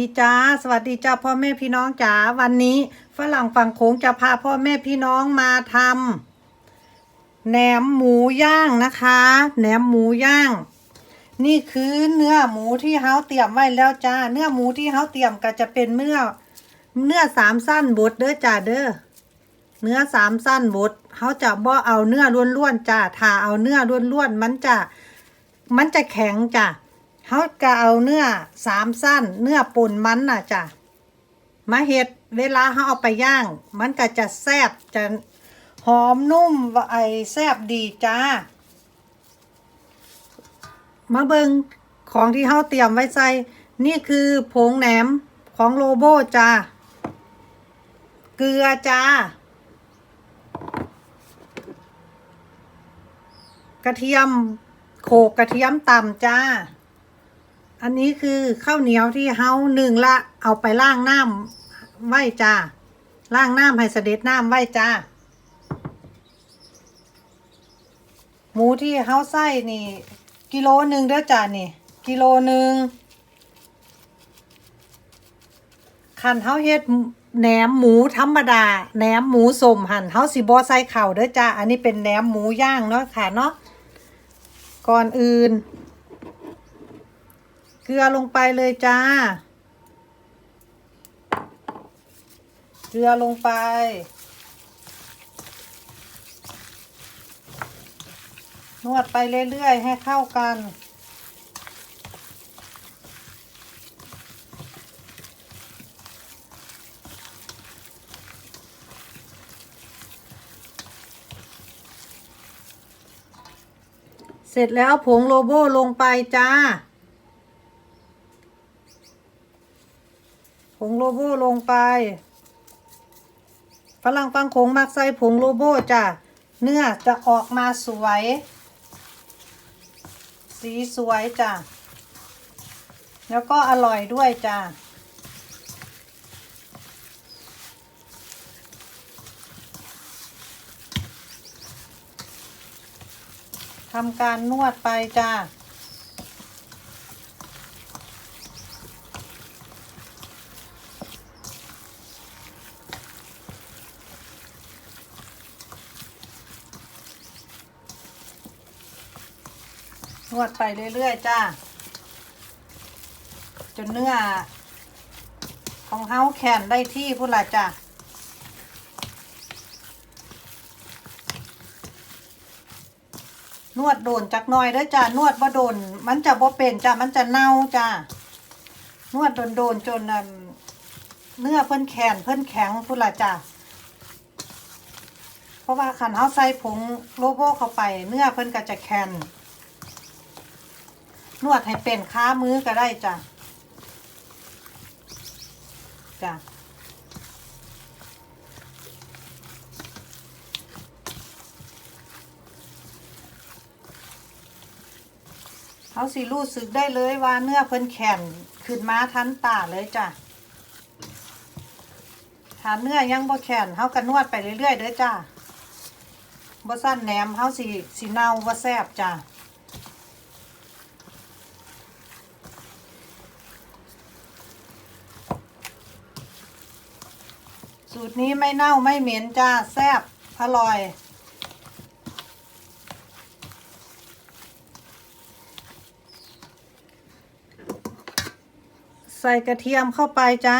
วัสดีจ้า สวัสดีจ้าพ่อแม่พี่น้องจ๋าวันนี้ฝรั่งฝั่งโขงจะพาพ่อแม่พี่น้องมาทำแหนมหมูย่างนะคะแหนมหมูย่าง นี่คือเนื้อหมูที่เฮาเตรียมไว้แล้วจ้า เนื้อหมูที่เฮาเตรียมก็จะเป็นเนื้อเนื้อสามสั้นบดเด้อจ้าเด้อเนื้อสามสั้นบดเฮาจะบ่เอาเนื้อล้วนๆจ้าถ้าเอาเนื้อล้วนๆมันจะมันจะแข็งจ้า เขาจะเอาเนื้อสามสั้น เนื้อป่นมันน่ะจ้ะมาเห็ดเวลาเขาเอาไปย่าง มันก็จะแซ่บจะหอมนุ่มไอแซ่บดีจ้า มาเบิงของที่เขาเตรียมไว้ใส่ นี่คือผงแหนมของโลโบจ้า เกลือจ้ากระเทียมโขกกระเทียมต่ำจ้า อันนี้คือข้าวเหนียวที่เฮาหนึ่งละเอาไปล่างน้ำไหวจ้าล่างน้ำให้เสด็จน้ำไหวจ้าหมูที่เฮาใส่นี่ กิโลหนึ่งเด้อจ้านี่ กิโลหนึ่งคันเฮาเฮ็ดแหนมหมูธรรมดาแหนมหมูสมหั่นเฮาสิบ่ใส่เข่าวเด้อจ้าอันนี้เป็นแหนมหมูย่างเนาะค่ะเนาะก่อนอื่น ลือลงไปเลยจ้า เกลือลงไป นวดไปเรื่อยๆ ให้เข้ากัน เสร็จแล้วผงโลโบลงไปจ้า ผงโลโบลงไปฝรั่งฟังโขงมักใส่ผงโลโบจ้ะเนื้อจะออกมาสวย สีสวยจ้ะแล้วก็อร่อยด้วยจ้ะทำการนวดไปจ้า นวดไปเรื่อยๆจ้า จนเนื้อ ของเฮาแขนได้ที่พุ่นละจ้านวดโดนจักหน่อยเด้อจ้านวดบ่โดน มันจะบ่เป็นจ้ามันจะเน่าจ้านวดโดนโดนๆจนเนื้อเพิ่นแข็งเพิ่นแข็งพุ่นละจ้าเพราะว่าขันเฮาใส่ผงโลโบเข้าไป เนื้อเพิ่นก็จะแข็ง นวดให้เป็นค้ามือก็ได้จ้ะจ้ะเขาสิรู้สึกได้เลยว่าเนื้อเพิ่นแข็งขึ้นมาทันตาเลยจ้ะถ้าเนื้อยังบ่แข็งเขาก็นวดไปเรื่อยๆเด้อจ้ะบ่สั้นแหนมเขาสิสิเน่าบ่แซ่บจ้ะ สูตรนี้ไม่เน่าไม่เหม็นจ้า แซ่บอร่อย ใส่กระเทียมเข้าไปจ้า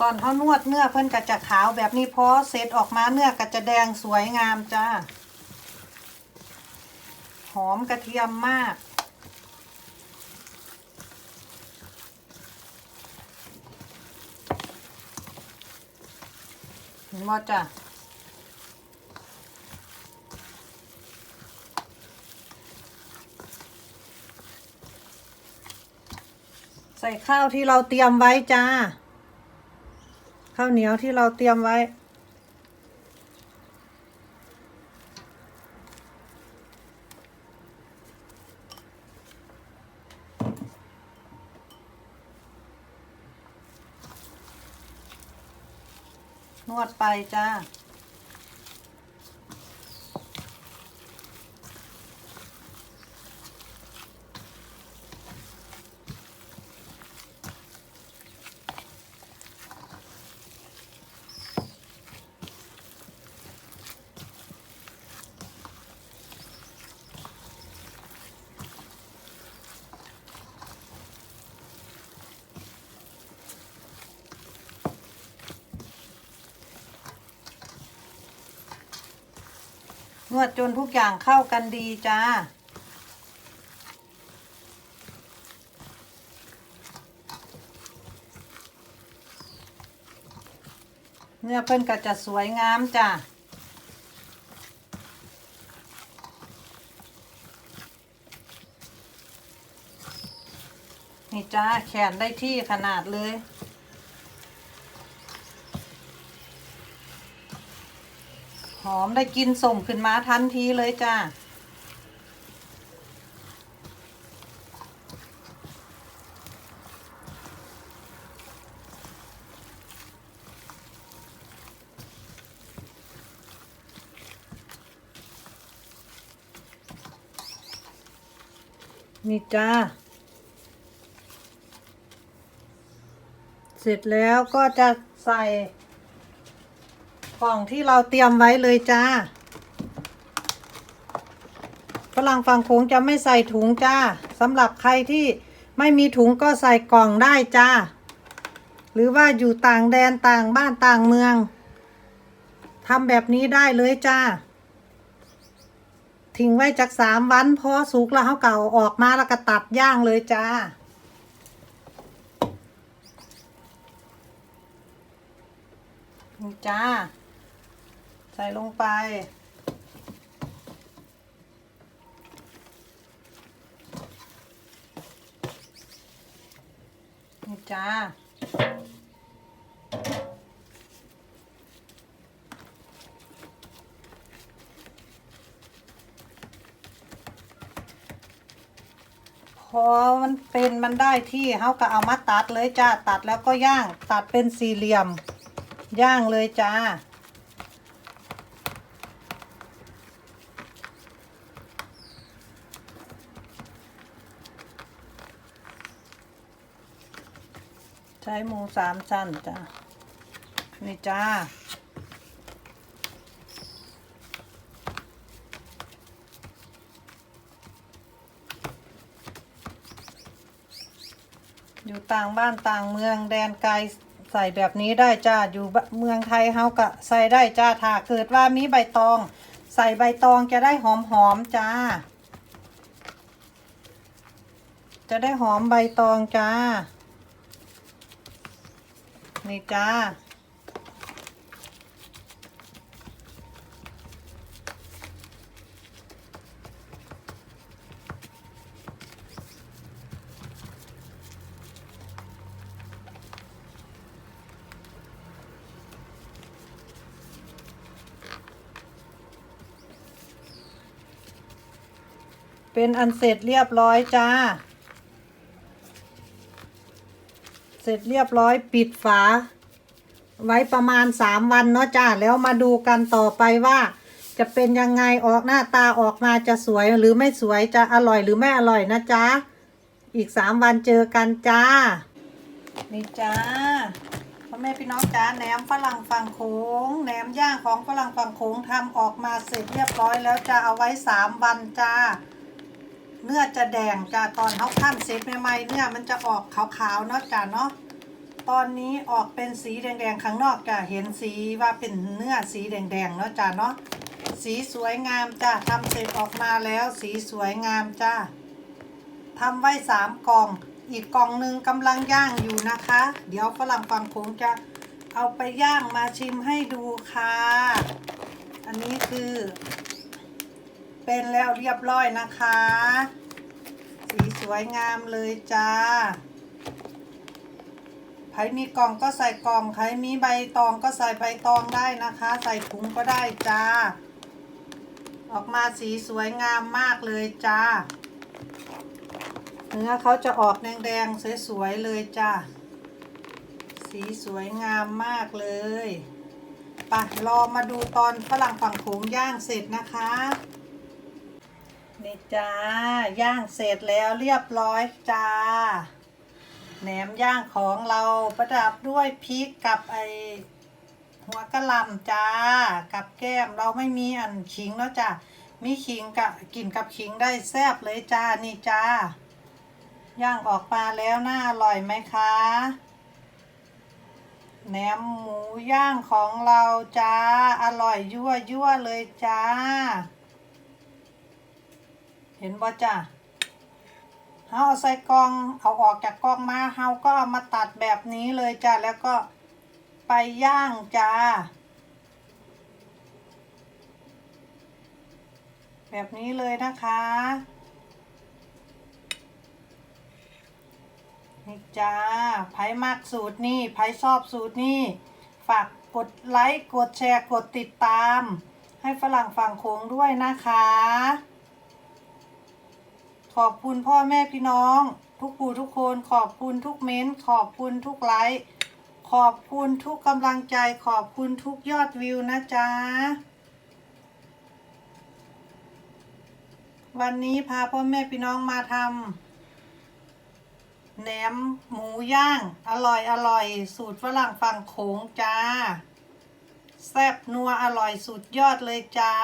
ตอนเขานวดเนื้อเพิ่นก็จะขาวแบบนี้พอเสร็จออกมาเนื้อก็จะแดงสวยงามจ้า อมกระเทียมมาก เห็นบ่จ้ะใส่ข้าวที่เราเตรียมไว้จ้า ข้าวเหนียวที่เราเตรียมไว้ นวดไปจ้า วดจนทุกอย่างเข้ากันดีจ้า เนื้อเพิ่นก็จะสวยงามจ้ะนี่จ้าแขนได้ที่ขนาดเลย อมได้กินส่งขึ้นมาทันทีเลยจ้านี่จ้า เสร็จแล้วก็จะใส่ กล่องที่เราเตรียมไว้เลยจ้าฝรั่งฝั่งโขงจะไม่ใส่ถุงจ้าสำหรับใครที่ไม่มีถุงก็ใส่กล่องได้จ้า หรือว่าอยู่ต่างแดนต่างบ้านต่างเมืองทำแบบนี้ได้เลยจ้าทิ้งไว้จากสามวันพอสุกแล้วเขาเก่าออกมาแล้วก็ตัดย่างเลยจ้านี่จ้า ใส่ลงไป นี่จ้า พอมันเป็นมันได้ที่เขาก็เอามาตัดเลยจ้า ตัดแล้วก็ย่าง ตัดเป็นสี่เหลี่ยม ย่างเลยจ้า ช้หมูสามชั้นจ้านี่จ้าอยู่ต่างบ้านต่างเมืองแดนไกลใส่แบบนี้ได้จ้าอยู่เมืองไทยเฮาก็ใส่ได้จ้าถ้าเกิดว่ามีใบตอง ใส่ใบตองจะได้หอมหอมจ้า จะได้หอมใบตองจ้า นี่จ้า เป็นอันเสร็จเรียบร้อยจ้า เสร็จเรียบร้อยปิดฝา ไว้ประมาณสามวันเนาะจ้าแล้วมาดูกันต่อไปว่า จะเป็นยังไงออกหน้าตาออกมาจะสวยหรือไม่สวยจะอร่อยหรือไม่อร่อยนะจ๊ะอีกสามวันเจอกันจ้า นี่จ้าพ่อแม่พี่น้องจ้าแหนมฝรั่งฝั่งโขงแหนมย่างของฝรั่งฝั่งโขงทำออกมาเสร็จเรียบร้อยแล้วจะเอาไว้สามวันจ้า เนื้อจะแดงจ้าตอนเขาขั้นเสร็จใหม่ๆเนื้อมันจะออกขาวๆเนาะจ้าเนาะตอนนี้ออกเป็นสีแดงๆข้างนอกจ้าเห็นสีว่าเป็นเนื้อสีแดงๆเนาะจ้าเนาะสีสวยงามจ้าทำเสร็จออกมาแล้วสีสวยงามจ้าทำไว้สามกล่องอีกกล่องหนึ่งกำลังย่างอยู่นะคะ เดี๋ยวฝรั่งฝั่งโขงจะเอาไปย่างมาชิมให้ดูค่ะ อันนี้คือ เป็นแล้วเรียบร้อยนะคะ สีสวยงามเลยจ้าใครมีกล่องก็ใส่กล่องใครมีใบตองก็ใส่ใบตองได้นะคะ ใส่ถุงก็ได้จ้า ออกมาสีสวยงามมากเลยจ้าเนื้อเขาจะออกแดงๆสวยๆเลยจ้าสีสวยงามมากเลยไปรอมาดูตอนฝรั่งฝั่งโขงย่างเสร็จนะคะ นี่จ้า ย่างเสร็จแล้วเรียบร้อยจ้า แหนมย่างของเราประดับด้วยพริกกับไอหัวกะหล่ำจ้า กับแก้มเราไม่มีอันขิงแล้วจ้ามีขิงกับกินกับขิงได้แซ่บเลยจ้านี่จ้า ย่างออกมาแล้วน่าอร่อยไหมคะแหนมหมูย่างของเราจ้า อร่อยยั่วยั่วเลยจ้า เห็นบ่จ้ะเฮาเอาใส่กองเอาออกจากกองมาเฮาก็เอามาตัดแบบนี้เลยจ้ะแล้วก็ไปย่างจ้า แบบนี้เลยนะคะนี่จ้าไผมากสูตรนี่ไผชอบสูตรนี่ฝากกดไลค์ กดแชร์ กดติดตาม ให้ฝรั่งฝั่งโขงด้วยนะคะ ขอบคุณพ่อแม่พี่น้อง ทุกผู้ทุกคนขอบคุณทุกเม้นต์ขอบคุณทุกไลค์ขอบคุณทุกกำลังใจ ขอบคุณทุกยอดวิวนะจ๊ะ วันนี้พาพ่อแม่พี่น้องมาทำแหนมหมูย่าง อร่อยอร่อย สูตรฝรั่งฝั่งโขงจ้า แซ่บนัวอร่อยสุดยอดเลยจ้า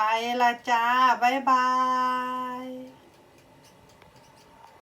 ไปละจ้า บ๊ายบาย